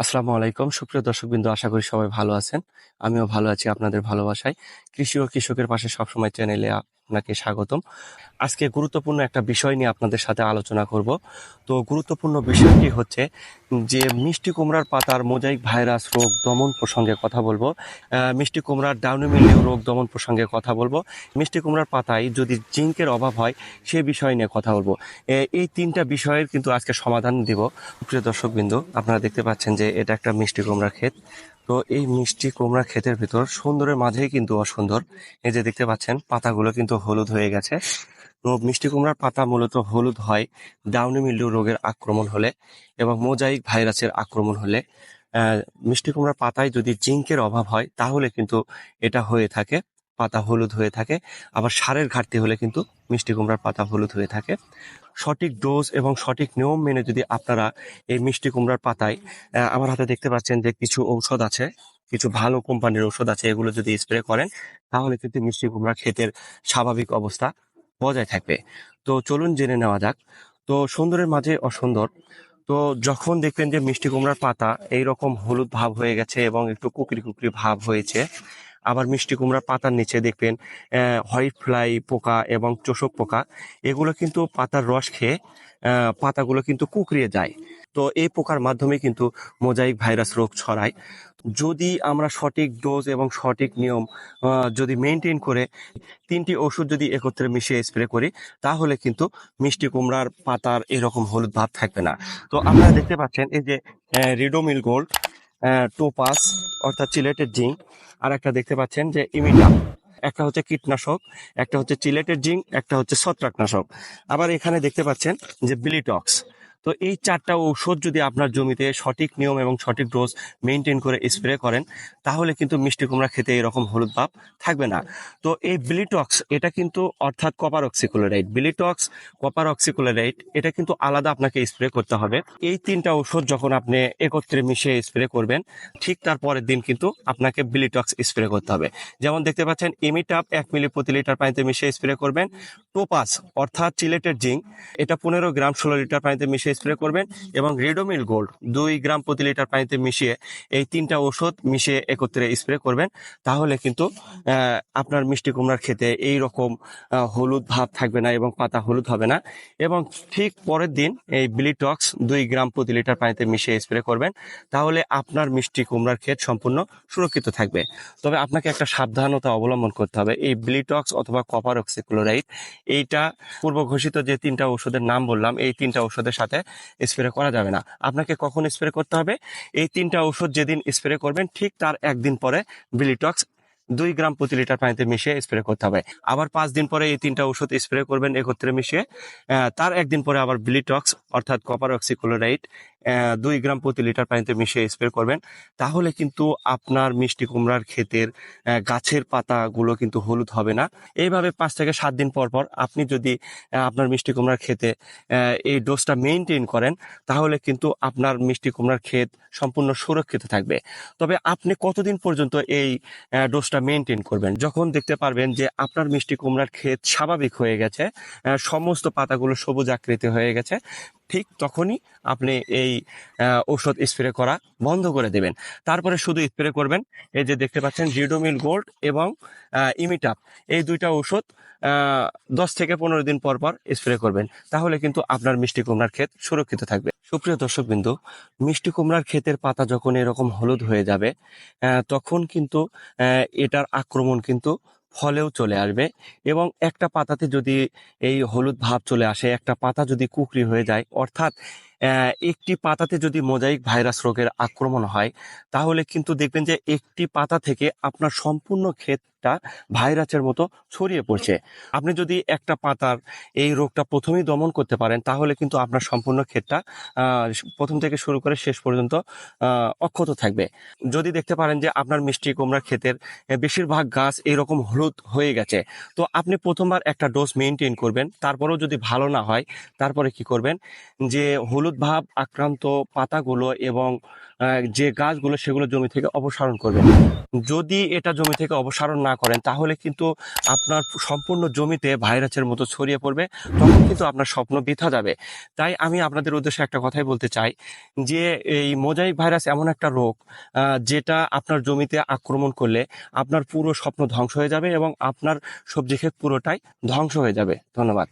আসসালামু আলাইকুম। সুপ্রিয় দর্শকবৃন্দ, আশা করি সবাই ভালো আছেন। আমিও ভালো আছি আপনাদের ভালোবাসায়। কৃষি ও কৃষকের পাশে সবসময় চ্যানেলে আপনাকে স্বাগতম। আজকে গুরুত্বপূর্ণ একটা বিষয় নিয়ে আপনাদের সাথে আলোচনা করব। তো গুরুত্বপূর্ণ বিষয়টি হচ্ছে যে মিষ্টি কুমড়ার পাতার মোজাইক ভাইরাস রোগ দমন প্রসঙ্গে কথা বলব। মিষ্টি কুমড়ার ডাউনিমিলিও রোগ দমন প্রসঙ্গে কথা বলব। মিষ্টি কুমড়ার পাতায় যদি জিঙ্কের অভাব হয়, সে বিষয় নিয়ে কথা বলব। এই তিনটা বিষয়ের কিন্তু আজকে সমাধান দিব। প্রিয় দর্শকবৃন্দ, আপনারা দেখতে পাচ্ছেন যে এটা একটা মিষ্টি কুমড়ার ক্ষেত। তো এই মিষ্টি কুমড়া ক্ষেতের ভিতর সুন্দরের মাঝেই কিন্তু অসুন্দর। এই যে দেখতে পাচ্ছেন, পাতাগুলো কিন্তু হলুদ হয়ে গেছে। তো মিষ্টি কুমড়ার পাতা মূলত হলুদ হয়, ডাউনি মিল্ডু রোগের আক্রমণ হলে এবং মোজাইক ভাইরাসের আক্রমণ হলে। মিষ্টি কুমড়ার পাতায় যদি জিঙ্কের অভাব হয়, তাহলে কিন্তু এটা হয়ে থাকে, পাতা হলুদ হয়ে থাকে। আবার সারের ঘাটতি হলে কিন্তু মিষ্টি কুমড়ার পাতা হলুদ হয়ে থাকে। সঠিক ডোজ এবং সঠিক নিয়ম মেনে যদি আপনারা এই মিষ্টি কুমড়ার পাতায় আমার হাতে দেখতে পাচ্ছেন যে কিছু ঔষধ আছে। কিছু ভালো কোম্পানির ওষুধ আছে, এগুলো যদি স্প্রে করেন, তাহলে কিন্তু মিষ্টি কুমড়া ক্ষেতের স্বাভাবিক অবস্থা বজায় থাকবে। তো চলুন জেনে নেওয়া যাক। তো সুন্দরের মাঝে অসুন্দর। তো যখন দেখবেন যে মিষ্টি কুমড়ার পাতা এইরকম হলুদ ভাব হয়ে গেছে এবং একটু কুকরি কুকরি ভাব হয়েছে, আবার মিষ্টি কুমড়ার পাতার নিচে দেখবেন হোয়াইট ফ্লাই পোকা এবং চোষক পোকা, এগুলো কিন্তু পাতার রস খেয়ে পাতাগুলো কিন্তু কুকড়িয়ে যায়। তো এই পোকার মাধ্যমে কিন্তু মোজাইক ভাইরাস রোগ ছড়ায়। যদি আমরা সঠিক ডোজ এবং সঠিক নিয়ম যদি মেনটেন করে, তিনটি ওষুধ যদি একত্রে মিশিয়ে স্প্রে করি, তাহলে কিন্তু মিষ্টি কুমড়ার পাতার এরকম হলুদ ভাব থাকবে না। তো আপনারা দেখতে পাচ্ছেন এই যে রিডোমিল গোল্ড টোপাস অর্থাৎ চিলেটের জিঙ্ক আর একটা দেখতে পাচ্ছেন যে ইমিটা একটা হচ্ছে কীটনাশক, একটা হচ্ছে চিলেটের জিঙ্ক একটা হচ্ছে ছত্রাকনাশক। আবার এখানে দেখতে পাচ্ছেন যে বিলিটক্স তো এই চারটা ঔষধ যদি আপনার জমিতে সঠিক নিয়ম এবং সঠিক ডোজ মেনটেন করে স্প্রে করেন, তাহলে কিন্তু মিষ্টি কুমড়া খেতে এরকম হলুদ ভাব থাকবে না। তো এই বিলিটক্স এটা কিন্তু অর্থাৎ কপার অক্সিকুলোরাইট বিলিটক্স কপার অক্সিকুলোরাইট এটা কিন্তু আলাদা আপনাকে স্প্রে করতে হবে। এই তিনটা ওষুধ যখন আপনি একত্রে মিশিয়ে স্প্রে করবেন, ঠিক তার পরের দিন কিন্তু আপনাকে বিলিটক্স স্প্রে করতে হবে। যেমন দেখতে পাচ্ছেন ইমিটাপ এক মিলি প্রতি লিটার পানিতে মিশিয়ে স্প্রে করবেন। টোপাস, অর্থাৎ চিলেটের জিঙ্ক এটা পনেরো গ্রাম ষোলো লিটার পানিতে মিশিয়ে স্প্রে করবেন এবং রেডোমিল গোল্ড দুই গ্রাম প্রতি লিটার পানিতে মিশিয়ে এই তিনটা ওষুধ মিশিয়ে একত্রে স্প্রে করবেন। তাহলে কিন্তু আপনার মিষ্টি কুমড়ার খেতে এই রকম হলুদ ভাব থাকবে না এবং পাতা হলুদ হবে না। এবং ঠিক পরের দিন এই বিলিটক্স দুই গ্রাম প্রতি লিটার পানিতে মিশিয়ে স্প্রে করবেন। তাহলে আপনার মিষ্টি কুমড়ার ক্ষেত সম্পূর্ণ সুরক্ষিত থাকবে। তবে আপনাকে একটা সাবধানতা অবলম্বন করতে হবে। এই ব্লিটক্স অথবা কপার অক্সিক্লোরাইড এইটা পূর্ব ঘোষিত যে তিনটা ওষুধের নাম বললাম, এই তিনটা ওষুধের সাথে স্প্রে করা যাবে না। আপনাকে কখন স্প্রে করতে হবে? এই তিনটা ওষুধ যেদিন স্প্রে করবেন, ঠিক তার একদিন পরে বিলিটক্স দুই গ্রাম প্রতি লিটার পানিতে মিশিয়ে স্প্রে করতে হবে। আবার পাঁচ দিন পরে এই তিনটা ওষুধ স্প্রে করবেন, একত্রে মিশিয়ে তার একদিন পরে আবার ব্লিটক্স অর্থাৎ কপার অক্সিক্লোরাইড দুই গ্রাম প্রতি লিটার পানিতে মিশিয়ে স্প্রে করবেন। তাহলে কিন্তু আপনার মিষ্টি কুমড়ার ক্ষেতের গাছের পাতাগুলো কিন্তু হলুদ হবে না। এইভাবে পাঁচ থেকে সাত দিন পর পর আপনি যদি আপনার মিষ্টি কুমড়ার ক্ষেতে এই ডোজটা মেনটেন করেন, তাহলে কিন্তু আপনার মিষ্টি কুমড়ার ক্ষেত সম্পূর্ণ সুরক্ষিত থাকবে। তবে আপনি কতদিন পর্যন্ত এই ডোজটা মেনটেন করবেন? যখন দেখতে পারবেন যে আপনার মিষ্টি কুমড়ার ক্ষেত স্বাভাবিক হয়ে গেছে সমস্ত পাতাগুলো সবুজ আকৃতি হয়ে গেছে ঠিক তখনই আপনি এই ঔষধ স্প্রে করা বন্ধ করে দেবেন। তারপরে শুধু স্প্রে করবেন, এই যে দেখতে পাচ্ছেন জিডোমিল গোল্ড এবং ইমিটাপ। এই দুইটা ঔষধ দশ থেকে পনেরো দিন পর পর স্প্রে করবেন। তাহলে কিন্তু আপনার মিষ্টি কুমড়ার ক্ষেত সুরক্ষিত থাকবে। সুপ্রিয় দর্শক বিন্দু, মিষ্টি কুমড়ার ক্ষেতের পাতা যখন এরকম হলুদ হয়ে যাবে তখন কিন্তু এটার আক্রমণ কিন্তু ফলেও চলে আসবে এবং একটা পাতাতে যদি এই হলুদ ভাব চলে আসে, একটা পাতা যদি কুকরি হয়ে যায়, অর্থাৎ একটি পাতাতে যদি মোজাইক ভাইরাস রোগের আক্রমণ হয়, তাহলে কিন্তু দেখবেন যে একটি পাতা থেকে আপনার সম্পূর্ণ ক্ষেতটা ভাইরাসের মতো ছড়িয়ে পড়ছে। আপনি যদি একটা পাতার এই রোগটা প্রথমেই দমন করতে পারেন, তাহলে কিন্তু আপনার সম্পূর্ণ ক্ষেতটা প্রথম থেকে শুরু করে শেষ পর্যন্ত অক্ষত থাকবে। যদি দেখতে পারেন যে আপনার মিষ্টি কুমড়া ক্ষেতের বেশিরভাগ গাছ এরকম হলুদ হয়ে গেছে, তো আপনি প্রথমবার একটা ডোজ মেনটেন করবেন। তারপরেও যদি ভালো না হয়, তারপরে কি করবেন? যে হলুদ ভাব আক্রান্ত পাতাগুলো এবং যে গাছগুলো সেগুলো জমি থেকে অপসারণ করবেন। যদি এটা জমি থেকে অপসারণ না না করেন, তাহলে কিন্তু আপনার সম্পূর্ণ জমিতে ভাইরাসের মতো ছড়িয়ে পড়বে, তখন কিন্তু আপনার স্বপ্ন বৃথা যাবে। তাই আমি আপনাদের উদ্দেশ্যে একটা কথাই বলতে চাই, যে এই মোজাইক ভাইরাস এমন একটা রোগ যেটা আপনার জমিতে আক্রমণ করলে আপনার পুরো স্বপ্ন ধ্বংস হয়ে যাবে এবং আপনার সবজি ক্ষেত পুরোটাই ধ্বংস হয়ে যাবে। ধন্যবাদ।